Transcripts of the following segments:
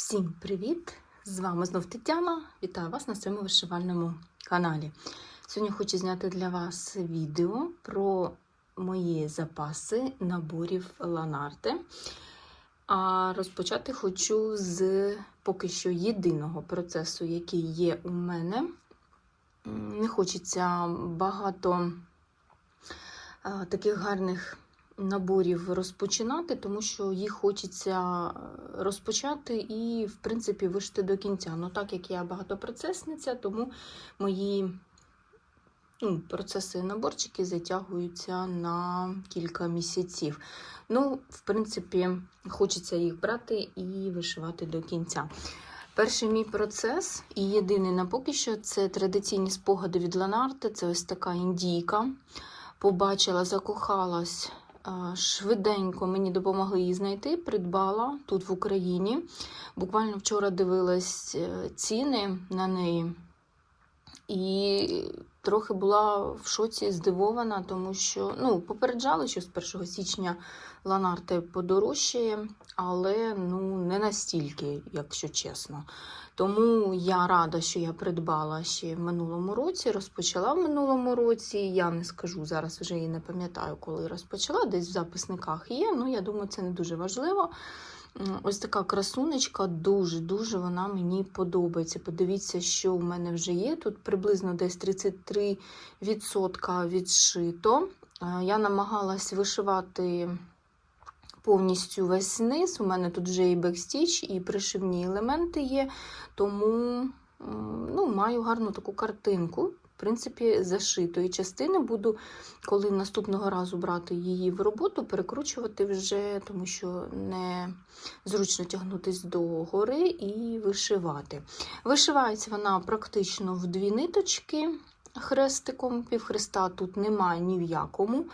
Всім привіт! З вами знов Тетяна. Вітаю вас на своєму вишивальному каналі. Сьогодні хочу зняти для вас відео про мої запаси наборів Ланарте. А розпочати хочу з поки що єдиного процесу, який є у мене. Не хочеться багато таких гарних наборів розпочинати, тому що їх хочеться е, розпочати і, в принципі, вишити до кінця. Ну, так як я багатопроцесниця, тому мої ну, процеси наборчики затягуються на кілька місяців. Ну, в принципі, хочеться їх брати і вишивати до кінця. Перший мій процес і єдиний на поки що це традиційні спогади від Ланарте. Це ось така індійка. Побачила, закохалась швиденько. Мені допомогли її знайти. Придбала тут в Україні. Буквально вчора дивилась е, ціни на неї. І трохи була в шоці здивована, тому що ну, попереджали, що з 1 січня Ланарте подорожчає, але ну, не настільки, якщо чесно. Тому я рада, що я придбала ще в минулому році, розпочала в минулому році. Я не скажу зараз, вже і не пам'ятаю, коли розпочала. Десь в записниках є. Ну, я думаю, це не дуже важливо. Ось така красунечка, дуже-дуже вона мені подобається. Подивіться, що в мене вже є. Тут приблизно десь 33% відшито. Е, Я намагалась вишивати повністю весь низ. У мене тут вже і бекстіч, і пришивні елементи є, тому ну, маю гарну таку картинку. Принципі, зашитої частини буду, коли наступного разу брати її в роботу, перекручувати вже, тому що не зручно тягнутись до гори і вишивати. Вишивається вона практично в дві ниточки хрестиком. Півхреста тут немає ні в якому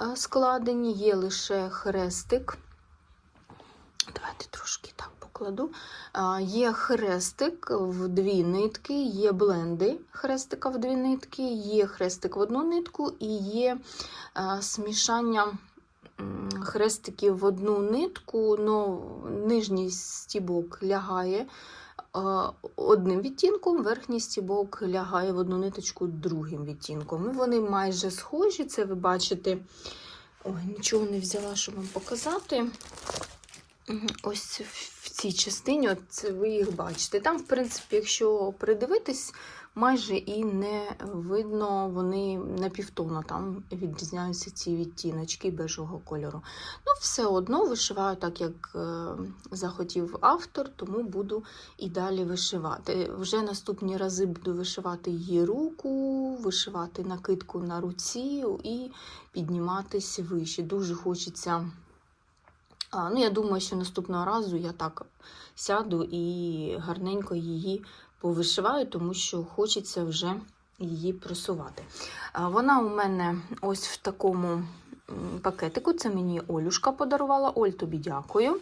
е, складенні, є лише хрестик. Давайте трошки так покладу. А, Є хрестик в дві нитки, є бленди хрестика в дві нитки, є хрестик в одну нитку і є смішання хрестиків в одну нитку, но нижній стібок лягає одним відтінком, верхній стібок лягає в одну ниточку другим відтінком. Вони майже схожі, це ви бачите. Ой, нічого не взяла, щоб вам показати. Ось цій частині, от ви їх бачите. Там, в принципі, якщо придивитись, майже і не видно, вони на півтона там відрізняються ці відтіночки бежевого кольору. Ну, все одно вишиваю так, як е, захотів автор, тому буду і далі вишивати. Вже наступні рази буду вишивати її руку, вишивати накидку на руці і підніматися вище. Дуже хочеться. А, ну, я думаю, що наступного разу я так сяду і гарненько її повишиваю, тому що хочеться вже її просувати. А, вона у мене ось в такому пакетику. Це мені Олюшка подарувала. Оль, тобі дякую.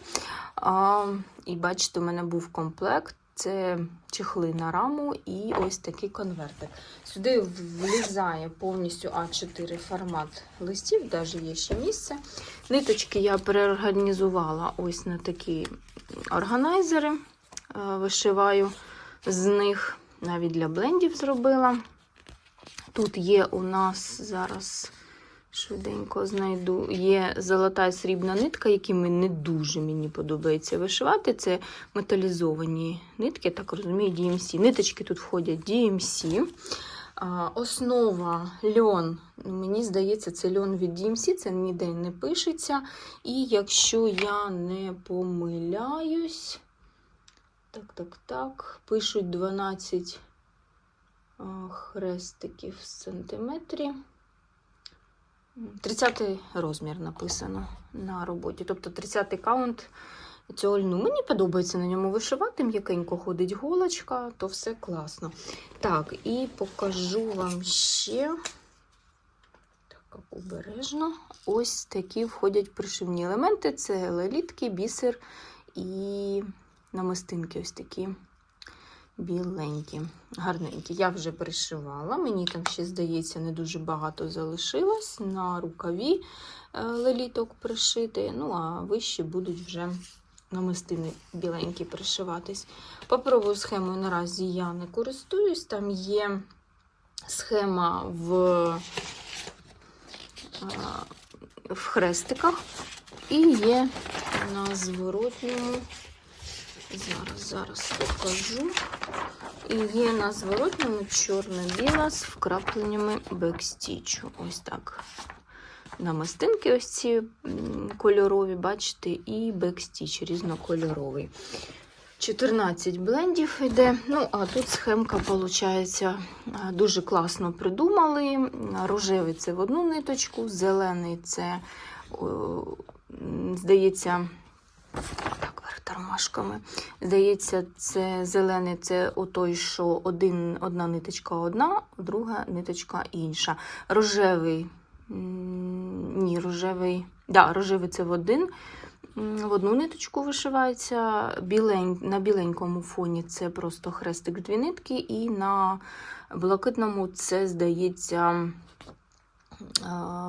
А, і бачите, у мене був комплект. Це чехли на раму і ось такий конвертик. Сюди влізає повністю А4 формат листів, навіть є ще місце. Ниточки я переорганізувала ось на такі органайзери. Е, Вишиваю з них, навіть для блендів зробила. Тут є у нас зараз швиденько знайду. Є золота і срібна нитка, якими не дуже мені подобається вишивати. Це металізовані нитки, так розумію, DMC. Ниточки тут входять DMC. Основа льон, мені здається, це льон від DMC, це ніде не пишеться. І якщо я не помиляюсь, так, так, так, пишуть 12 хрестиків в сантиметрі. 30 розмір написано на роботі. Тобто 30 каунт цього льну. Мені подобається на ньому вишивати, м'якенько ходить голочка, то все класно. Так, і покажу вам ще. Обережно. Ось такі входять пришивні елементи: це лелітки, бісер і намистинки ось такі біленькі, гарненькі. Я вже пришивала. Мені там ще, здається, не дуже багато залишилось. На рукаві е, леліток пришити. Ну, а вищі будуть вже намистини біленькі пришиватись. Паперовою схемою наразі я не користуюсь. Там є схема в, в хрестиках і є на зворотньому. Зараз, зараз покажу. І є на зворотньому чорно-біла з вкрапленнями бекстічу. Ось так. Намистинки ось ці кольорові, бачите, і бекстіч різнокольоровий. 14 блендів йде. Ну, а тут схемка, виходить, дуже класно придумали. Рожевий це в одну ниточку, зелений це, здається, так, тормашками. Здається, це зелений це отой, що один, одна ниточка одна, друга ниточка інша. Рожевий. Ні, рожевий. Да, рожевий це в один. В одну ниточку вишивається. Білень, на біленькому фоні це просто хрестик дві нитки, і на блакитному це, здається,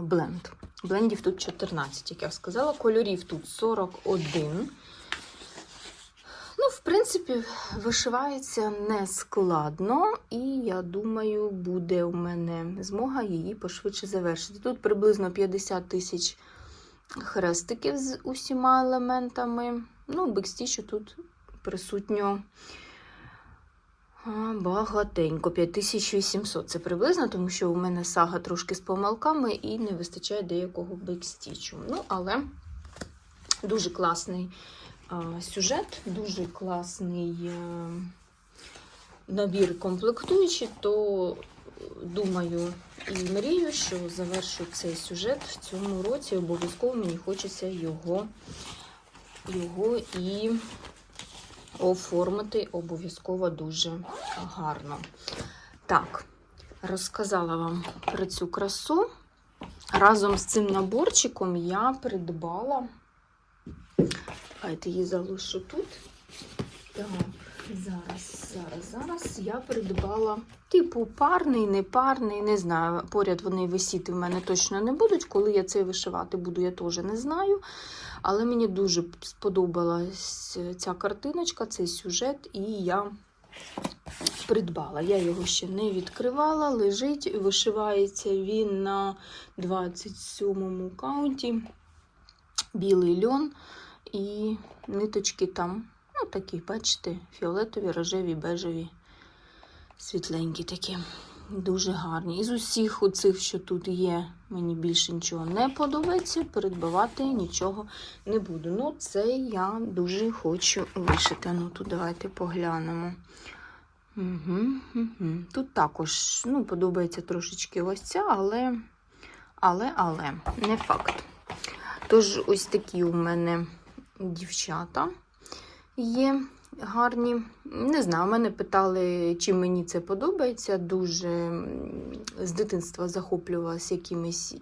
бленд. Блендів тут 14, як я сказала. Кольорів тут 41. Ну, в принципі, вишивається не складно, і я думаю, буде у мене змога її пошвидше завершити. Тут приблизно 50 тисяч хрестиків з усіма елементами. Ну, бекстічу тут присутньо багатенько. 5800 це приблизно, тому що у мене сага трошки з помилками і не вистачає деякого бекстічу. Ну, але дуже класний а, сюжет, дуже класний е, набір комплектуючий, то думаю і мрію, що завершу цей сюжет в цьому році. Обов'язково мені хочеться його, його і оформити обов'язково дуже гарно. Так, розказала вам про цю красу. Разом з цим наборчиком я придбала. Давайте її залишу тут. Так, зараз, зараз, зараз я придбала типу парний, непарний, не знаю. Поряд вони висіти в мене точно не будуть. Коли я це вишивати буду, я теж не знаю. Але мені дуже сподобалась ця картиночка, цей сюжет, і я придбала. Я його ще не відкривала, лежить, вишивається він на 27-му каунті. Білий льон і ниточки там, ну такі, бачите, фіолетові, рожеві, бежеві, світленькі такі. Дуже гарні. Із усіх оцих, що тут є, мені більше нічого не подобається. Передбавати нічого не буду. Ну, це я дуже хочу вишити. Ну, тут давайте поглянемо. Угу, угу. Тут також ну, подобається трошечки ось ця, але, але, але, не факт. Тож, ось такі у мене дівчата є гарні. Не знаю, мене питали, чи мені це подобається. Дуже з дитинства захоплювалася якимись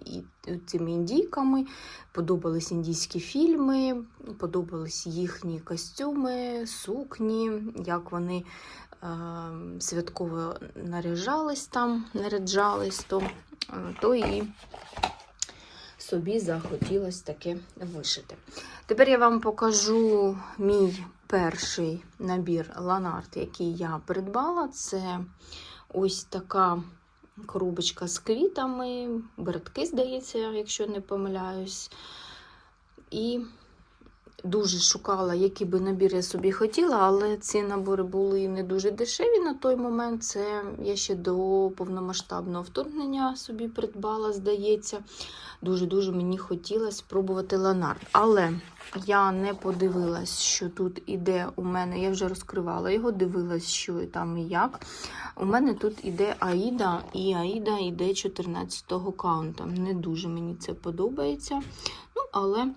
цими індійками. Подобались індійські фільми, подобались їхні костюми, сукні, як вони е, святково наряжались там, наряджались, то, е, то і собі захотілося таке вишити. Тепер я вам покажу мій перший набір ланарт, який я придбала. Це ось така коробочка з квітами, бердки, здається, якщо не помиляюсь. І дуже шукала, який би набір я собі хотіла, але ці набори були не дуже дешеві на той момент. Це я ще до повномасштабного вторгнення собі придбала, здається. Дуже-дуже мені хотілося спробувати ланарт. Але я не подивилась, що тут іде у мене. Я вже розкривала його, дивилась, що там і як. У мене тут іде Аїда, і Аїда йде 14-го каунта. Не дуже мені це подобається. Ну, але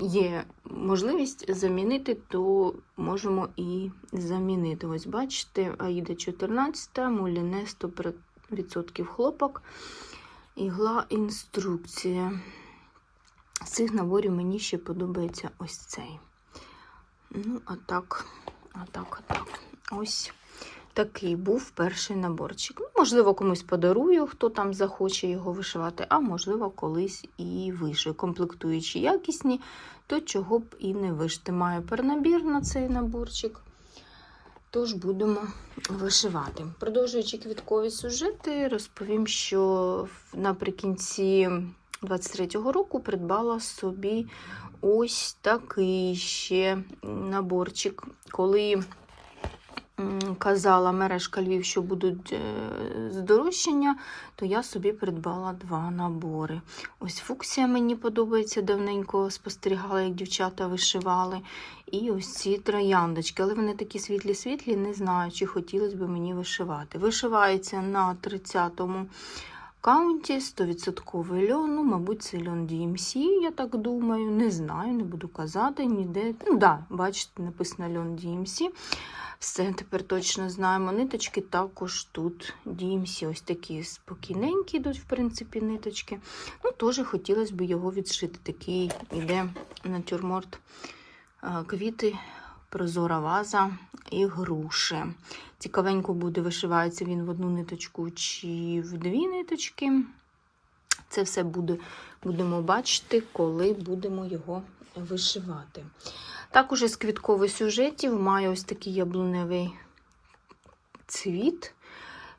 є можливість замінити, то можемо і замінити. Ось бачите, Аїда 14, муліне 100% хлопок. Ігла інструкція. З цих наборів мені ще подобається ось цей. Ну, а так, а так, а так. Ось Такий був перший наборчик. Ну, можливо, комусь подарую, хто там захоче його вишивати, а можливо, колись і вишию. Комплектуючі якісні, то чого б і не вишити. Маю перенабір на цей наборчик. Тож будемо вишивати. Продовжуючи квіткові сюжети, розповім, що наприкінці 23-го року придбала собі ось такий ще наборчик. Коли казала мережка Львів, що будуть е, здорожчання, то я собі придбала два набори. Ось фуксія мені подобається, давненько спостерігала, як дівчата вишивали. І ось ці трояндочки, але вони такі світлі-світлі, не знаю, чи хотілося б мені вишивати. Вишивається на 30-му каунті 100% льон, ну, мабуть, це льон DMC, я так думаю. Не знаю, не буду казати ніде. Ну, да, бачите, написано льон DMC. Все, тепер точно знаємо. Ниточки також тут DMC. Ось такі спокійненькі йдуть, в принципі, ниточки. Ну, теж хотілося б його відшити. Такий іде натюрморт е, квіти, прозора ваза і груші. Цікавенько буде, вишивається він в одну ниточку чи в дві ниточки. Це все буде, будемо бачити, коли будемо його вишивати. Також із квіткових сюжетів маю ось такий яблуневий цвіт.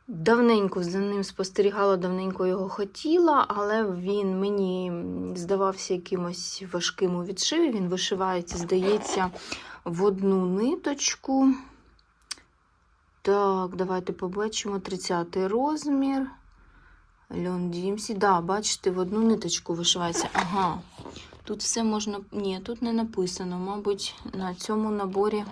Давненько за ним спостерігала, давненько його хотіла, але він мені здавався якимось важким у відшиві. Він вишивається, здається, в одну ниточку. Так, давайте побачимо 30-й розмір. Льон Дімсі. Да, бачите, в одну ниточку вишивається. Ага. Тут все можна. Ні, тут не написано. Мабуть, на цьому наборі,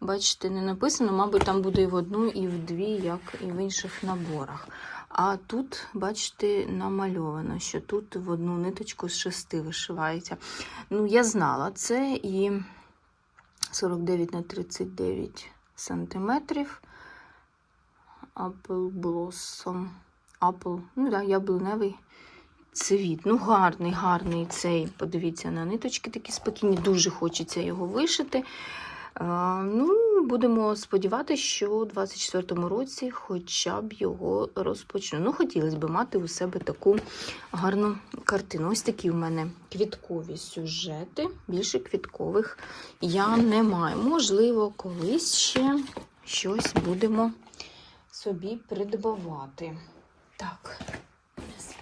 бачите, не написано, мабуть, там буде і в одну, і в дві, як і в інших наборах. А тут, бачите, намальовано, що тут в одну ниточку з шести вишивається. Ну, я знала це і 49 на 39 сантиметрів. Apple Blossom. Apple, ну так, да, яблуневий цвіт. Ну, гарний, гарний цей. Подивіться на ниточки такі спокійні. Дуже хочеться його вишити. А, ну, Будемо сподіватися, що у 24-му році хоча б його розпочну. Ну, хотілося б мати у себе таку гарну картину. Ось такі в мене квіткові сюжети. Більше квіткових я не маю. Можливо, колись ще щось будемо собі придбавати. Так,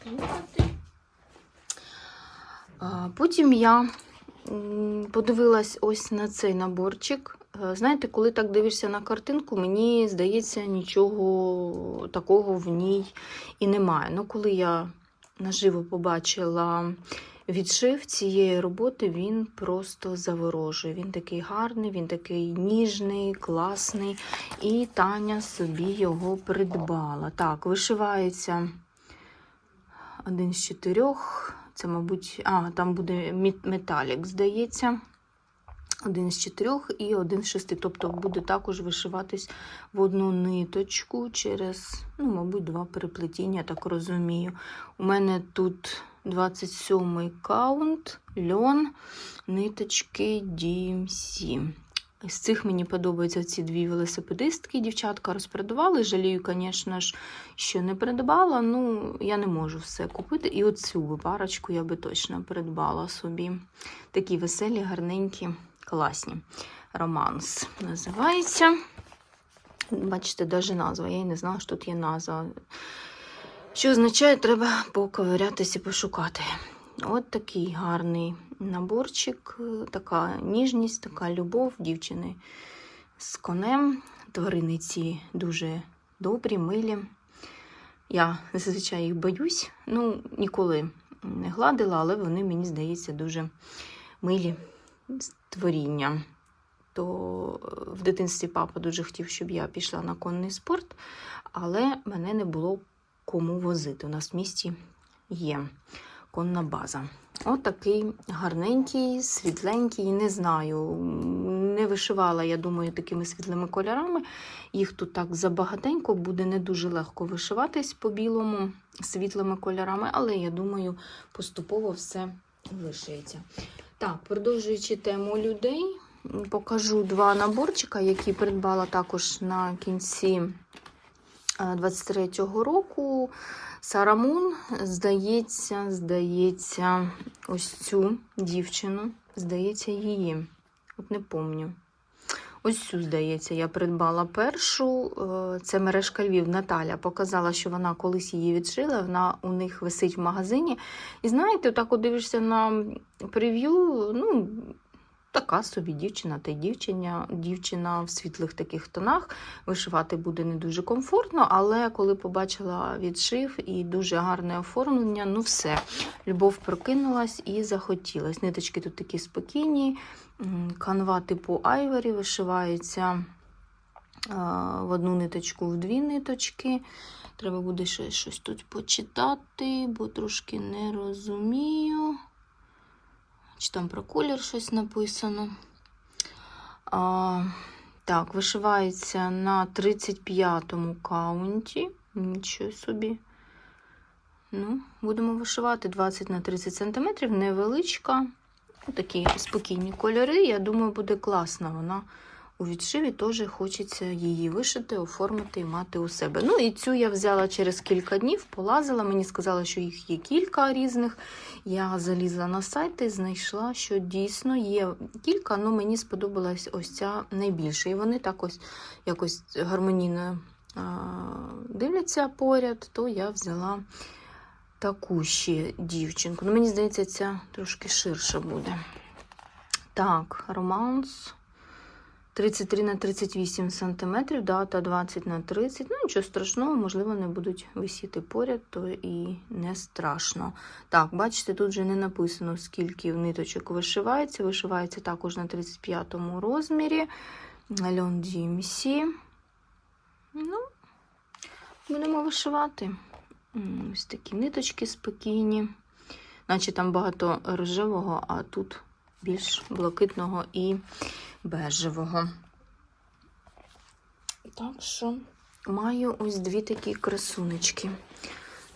не. Потім я подивилась ось на цей наборчик. Е, Знаєте, коли так дивишся на картинку, мені здається, нічого такого в ній і немає. Ну, коли я наживо побачила відшив цієї роботи, він просто заворожує. Він такий гарний, він такий ніжний, класний. І Таня собі його придбала. Так, вишивається один з чотирьох. Це, мабуть, а, там буде металік, здається. Один з чотирьох і один з шести. Тобто буде також вишиватись в одну ниточку через, ну, мабуть, два переплетіння, так розумію. У мене тут 27-й каунт, льон, ниточки DMC. З цих мені подобаються ці дві велосипедистки. Дівчатка розпродавали. Жалію, звісно ж, що не придбала. Ну, я не можу все купити. І оцю парочку я би точно придбала собі. Такі веселі, гарненькі, класні. Романс називається. Бачите, навіть назва. Я й не знала, що тут є назва. Що означає, треба поковирятися і пошукати. От такий гарний наборчик, така ніжність, така любов дівчини з конем. Тварини ці дуже добрі, милі. Я зазвичай їх боюсь. Ну, ніколи не гладила, але вони, мені здається, дуже милі творіння. То в дитинстві папа дуже хотів, щоб я пішла на конний спорт, але мене не було кому возити. У нас в місті є конна база. От такий гарненький, світленький, не знаю. Не вишивала, я думаю, такими світлими кольорами. Їх тут так забагатенько, буде не дуже легко вишиватись по білому світлими кольорами, але я думаю, поступово все вишиється. Так, продовжуючи тему людей, покажу два наборчика, які придбала також на кінці 23-го року. Сарамун, здається, здається, ось цю дівчину, здається, її. От не помню. Ось цю, здається, я придбала першу. Е, Це мережка Львів. Наталя показала, що вона колись її відшила. Вона у них висить в магазині. І знаєте, отак от дивишся на прев'ю, ну, така собі дівчина та й дівчиня, дівчина в світлих таких тонах. Вишивати буде не дуже комфортно, але коли побачила відшив і дуже гарне оформлення, ну все, любов прокинулась і захотілась. Ниточки тут такі спокійні, канва типу айвері вишивається в одну ниточку, в дві ниточки. Треба буде ще щось тут почитати, бо трошки не розумію. Чи там про колір щось написано. А, так, вишивається на 35-му каунті. Нічого собі. Ну, будемо вишивати 20 на 30 см, невеличка. Такі спокійні кольори. Я думаю, буде класна вона. У відшиві теж хочеться її вишити, оформити і мати у себе. Ну і цю я взяла через кілька днів, полазила. Мені сказали, що їх є кілька різних. Я залізла на сайт і знайшла, що дійсно є кілька, але мені сподобалась ось ця найбільша. І вони так ось якось гармонійно дивляться поряд, то я взяла таку ще дівчинку. Ну, мені здається, ця трошки ширша буде. Так, романс. 33 на 38 сантиметрів, дата 20 на 30. Ну, нічого страшного, можливо, не будуть висіти поряд, то і не страшно. Так, бачите, тут вже не написано, скільки ниточок вишивається. Вишивається також на 35 розмірі. Льон DMC. Ну, будемо вишивати. Ось такі ниточки спокійні. Наче там багато рожевого, а тут більш блакитного і бежевого. Так що маю ось дві такі красунечки.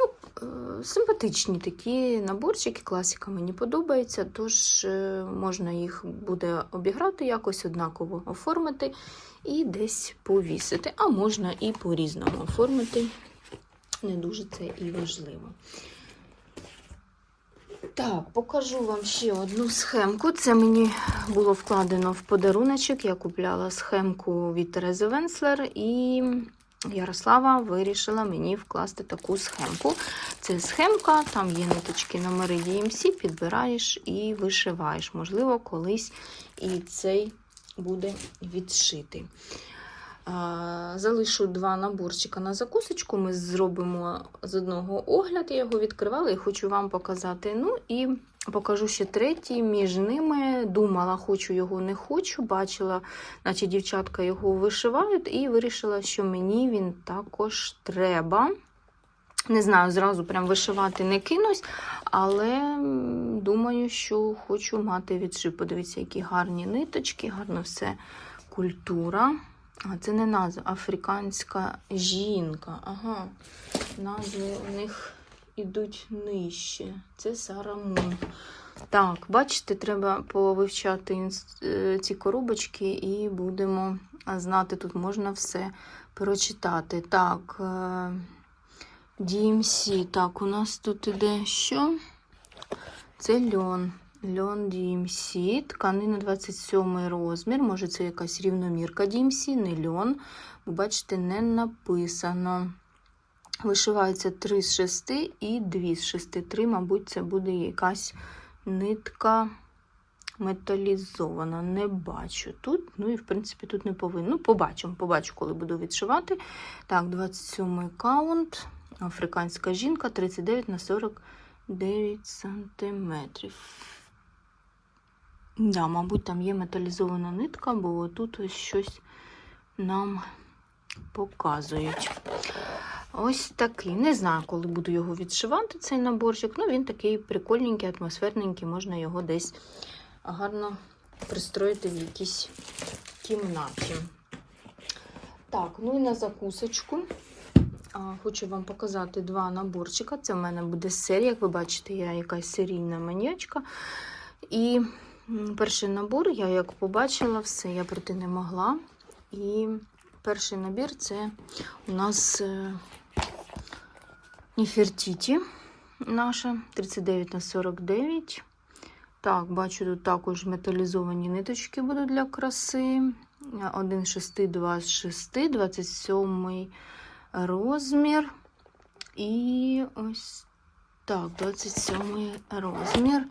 Ну, е, симпатичні такі наборчики, класика мені подобається, тож е, можна їх буде обіграти якось однаково оформити і десь повісити. А можна і по-різному оформити. Не дуже це і важливо. Так, покажу вам ще одну схемку. Це мені було вкладено в подаруночок. Я купляла схемку від Терези Венслер, і Ярослава вирішила мені вкласти таку схемку. Це схемка, там є ниточки номери DMC, підбираєш і вишиваєш. Можливо, колись і цей буде відшитий. Залишу два наборчика на закусочку. Ми зробимо з одного огляд. Я його відкривала і хочу вам показати. Ну і покажу ще третій. Між ними думала, хочу його, не хочу. Бачила, наче дівчатка його вишивають, і вирішила, що мені він також треба. Не знаю, зразу прям вишивати не кинусь, але думаю, що хочу мати відшив. Подивіться, які гарні ниточки, гарно все культура. А це не назва, африканська жінка. Ага, назви у них ідуть нижче. Це Сарамун. Так, бачите, треба повивчати е, ці коробочки і будемо знати, тут можна все прочитати. Так, е, DMC. Так, у нас тут іде що? Це льон. Льон DMC, тканина 27 розмір. Може, це якась рівномірка DMC, не льон. Бо, бачите, не написано. Вишивається 3 з 6 і 2 з 6. 3, мабуть, це буде якась нитка металізована. Не бачу тут. Ну і, в принципі, тут не повинно. Ну, побачимо, побачу, коли буду відшивати. Так, 27 каунт. Африканська жінка 39 на 49 сантиметрів. Да, мабуть, там є металізована нитка, бо тут ось щось нам показують. Ось такий. Не знаю, коли буду його відшивати, цей наборчик. Ну, він такий прикольненький, атмосферненький, можна його десь гарно пристроїти в якійсь кімнаті. Так, ну і на закусочку. Хочу вам показати два наборчика. Це в мене буде серія. Як ви бачите, я якась серійна маньячка. І Перший набор, я як побачила все, я прийти не могла. І перший набір це у нас е, Нефертіті наша 39 на 49. Так, бачу, тут також металізовані ниточки будуть для краси. 1 6, 2 з 6, 27 розмір. І ось так, 27 розмір.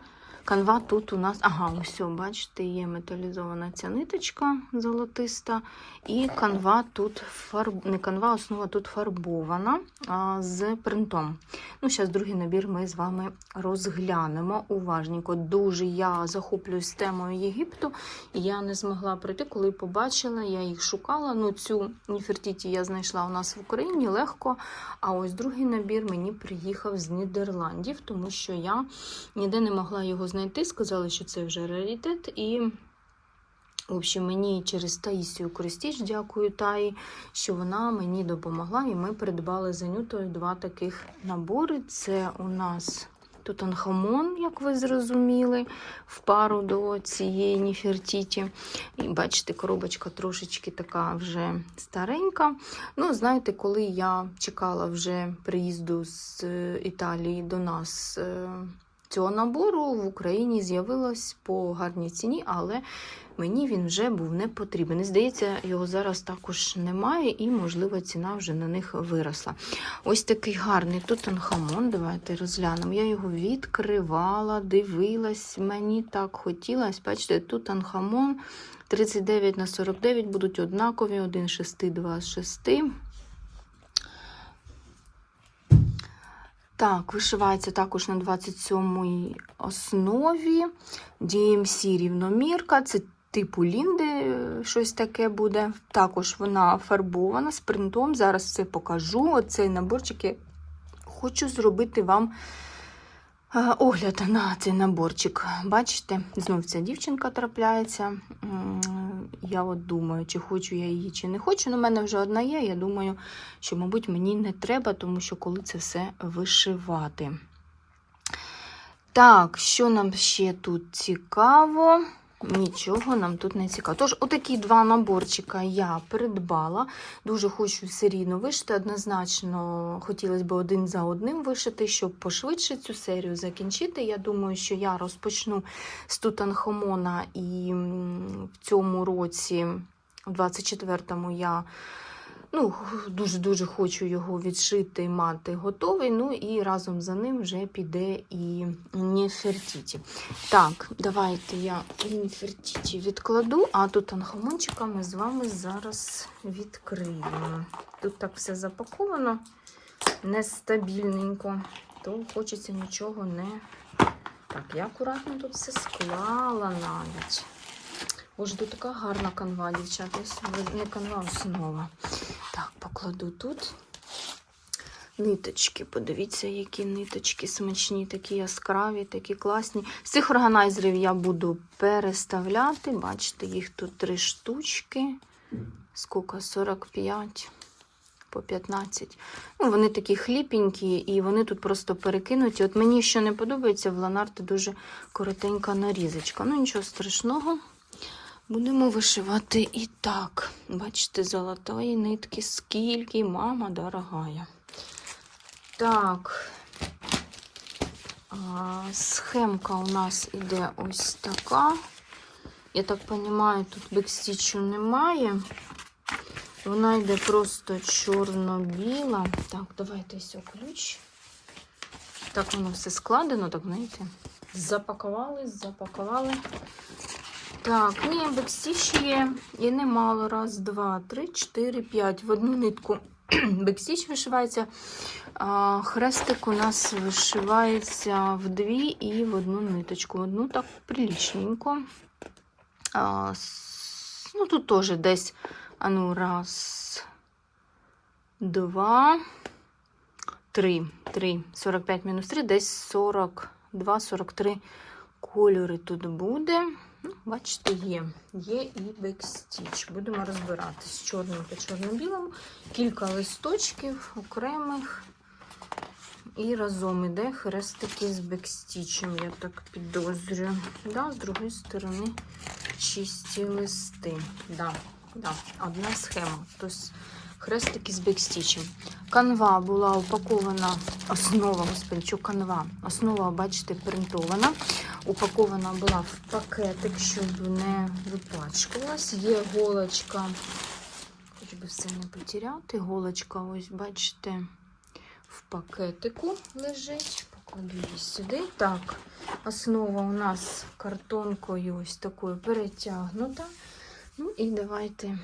Канва тут у нас, ага, ось, бачите, є металізована ця ниточка золотиста. І канва тут фарб... не канва, основа тут фарбована а, з принтом. Ну, зараз другий набір ми з вами розглянемо уважненько. Дуже я захоплююсь темою Єгипту. Я не змогла прийти, коли побачила, я їх шукала. Ну, цю Ніфертіті я знайшла у нас в Україні легко. А ось другий набір мені приїхав з Нідерландів, тому що я ніде не могла його знайти. Сказали, що це вже раритет. І, в общем, мені через Таїсію Користіч, дякую Таї, що вона мені допомогла. І ми придбали за нютою два таких набори. Це у нас Тутанхамон, як ви зрозуміли, в пару до цієї Ніфертіті. І бачите, коробочка трошечки така вже старенька. Ну, знаєте, коли я чекала вже приїзду з е, Італії до нас цього набору в Україні з'явилось по гарній ціні, але мені він вже був не потрібен. Здається, його зараз також немає, і, можливо, ціна вже на них виросла. Ось такий гарний тутанхамон. Давайте розглянемо. Я його відкривала, дивилась, мені так хотілося. Бачите, тутанхамон 39 на 49 будуть однакові, 1,6, 2,6. Так, вишивається також на 27-й основі. DMC рівномірка. Це типу Лінди, е, щось таке буде. Також вона фарбована з принтом. Зараз це покажу. Оцей наборчик я хочу зробити вам огляд на цей наборчик. Бачите, знов ця дівчинка трапляється. Я от думаю, чи хочу я її, чи не хочу. Ну, У мене вже одна є. Я думаю, що, мабуть, мені не треба, тому що коли це все вишивати. Так, що нам ще тут цікаво? Нічого нам тут не цікаво. Тож, отакі два наборчика я придбала. Дуже хочу серійно вишити. Однозначно, хотілося б один за одним вишити, щоб пошвидше цю серію закінчити. Я думаю, що я розпочну з Тутанхамона, і в цьому році, в 24-му, я ну, дуже-дуже хочу його відшити, мати готовий. Ну і разом за ним вже піде і Нефертіті. Так, давайте я Нефертіті відкладу, а тут анхамончика ми з вами зараз відкриємо. Тут так все запаковано нестабільненько, то хочеться нічого не. Так, я акуратно тут все склала навіть. Боже, тут така гарна канва, дівчата. Не канва, основа. Покладу тут. Ниточки, подивіться, які ниточки смачні, такі яскраві, такі класні. З цих органайзерів я буду переставляти. Бачите, їх тут три штучки. Скільки? 45 по 15. Ну, вони такі хліпенькі, і вони тут просто перекинуті. От мені що не подобається, в ланарти дуже коротенька нарізочка. Ну, нічого страшного. Будемо вишивати і так. Бачите, золотої нитки, скільки, мама дорогая. Так, схемка у нас іде ось така. Я так розумію, тут бекстічу немає. Вона йде просто чорно-біла. Так, давайте ось ключ. Так воно все складено, так знаєте. Запакували, запакували. Так, ні, бекстіч є. І немало. Раз, два, три, чотири, п'ять. В одну нитку бекстіч вишивається. А хрестик у нас вишивається в дві і в одну ниточку. Одну так прилічненько. А, ну, тут теж десь, а ну, раз, два, три. Три. 45 мінус 3, десь 42, 43 кольори тут буде. Ну, бачите, є. Є і бекстіч. Будемо розбиратись чорним та чорно-білим. Кілька листочків окремих. І разом іде хрестики з бекстічем, я так підозрюю. Да, з другої сторони чисті листи. Да, да, одна схема. Тобто хрестики з бекстічем. Канва була упакована, основа, господи, що канва? Основа, бачите, принтована. Упакована була в пакетик, щоб не випачкалась. Є голочка, хоч би все не потеряти. Голочка, ось, бачите, в пакетику лежить. Покладу її сюди. Так, основа у нас картонкою ось такою перетягнута. Ну і давайте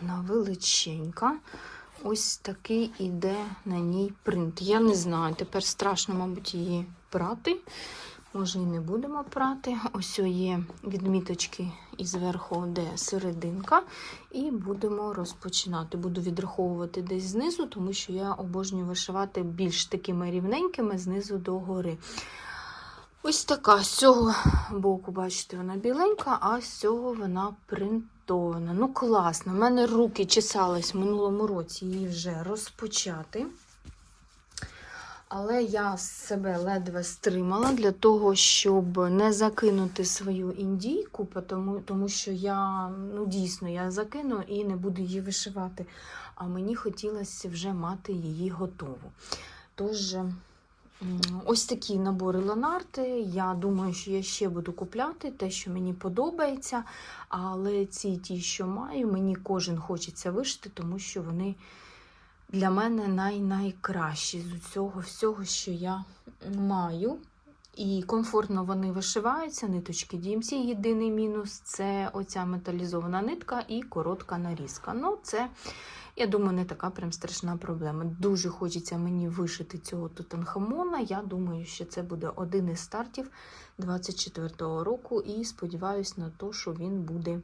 вона величенька. Ось такий іде на ній принт. Я не знаю, тепер страшно, мабуть, її прати. Може, і не будемо прати. Ось є відміточки і зверху, де серединка. І будемо розпочинати. Буду відраховувати десь знизу, тому що я обожнюю вишивати більш такими рівненькими знизу до гори. Ось така. З цього боку, бачите, вона біленька, а з цього вона принтована. Ну, класно. У мене руки чесались в минулому році її вже розпочати. Але я себе ледве стримала для того, щоб не закинути свою індійку, тому, тому що я ну, дійсно я закину і не буду її вишивати. А мені хотілося вже мати її готову. Тож, ось такі набори ланарти. Я думаю, що я ще буду купляти те, що мені подобається. Але ці ті, що маю, мені кожен хочеться вишити, тому що вони для мене най-найкращі з усього всього, що я маю. І комфортно вони вишиваються, ниточки DMC. Єдиний мінус це оця металізована нитка і коротка нарізка. Ну, це, я думаю, не така прям страшна проблема. Дуже хочеться мені вишити цього тутанхамона. Я думаю, що це буде один із стартів 24-го року, і сподіваюся на те, що він буде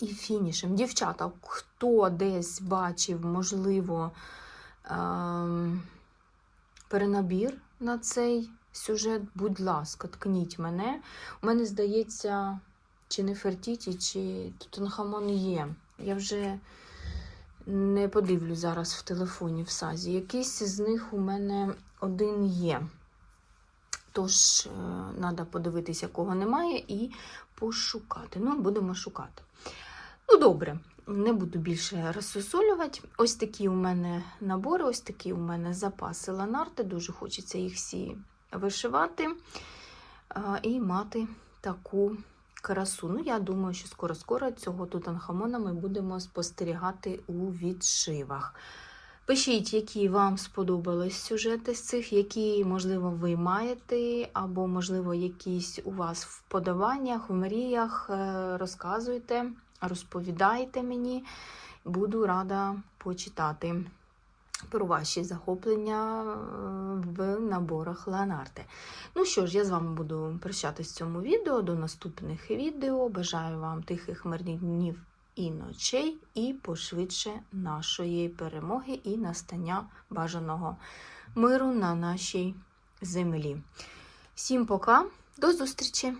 і фінішем. Дівчата, хто десь бачив, можливо, ем, перенабір на цей сюжет, будь ласка, ткніть мене. У мене, здається, чи не Фертіті, чи Тутанхамон є. Я вже не подивлю зараз в телефоні в сазі. Якийсь з них у мене один є. Тож, треба подивитися, якого немає, і пошукати. Ну, будемо шукати. Ну, добре, не буду більше розсусолювати. Ось такі у мене набори, ось такі у мене запаси ланарти. Дуже хочеться їх всі вишивати і мати таку красу. Ну, я думаю, що скоро-скоро цього тутанхамона ми будемо спостерігати у відшивах. Пишіть, які вам сподобались сюжети з цих, які, можливо, ви маєте, або, можливо, якісь у вас в подаваннях, в мріях. Е, Розказуйте, розповідайте мені. Буду рада почитати про ваші захоплення е, в наборах Леонарте. Ну що ж, я з вами буду прощатися в цьому відео. До наступних відео. Бажаю вам тихих мирних днів і ночей, і пошвидше нашої перемоги і настання бажаного миру на нашій землі. Всім пока, до зустрічі!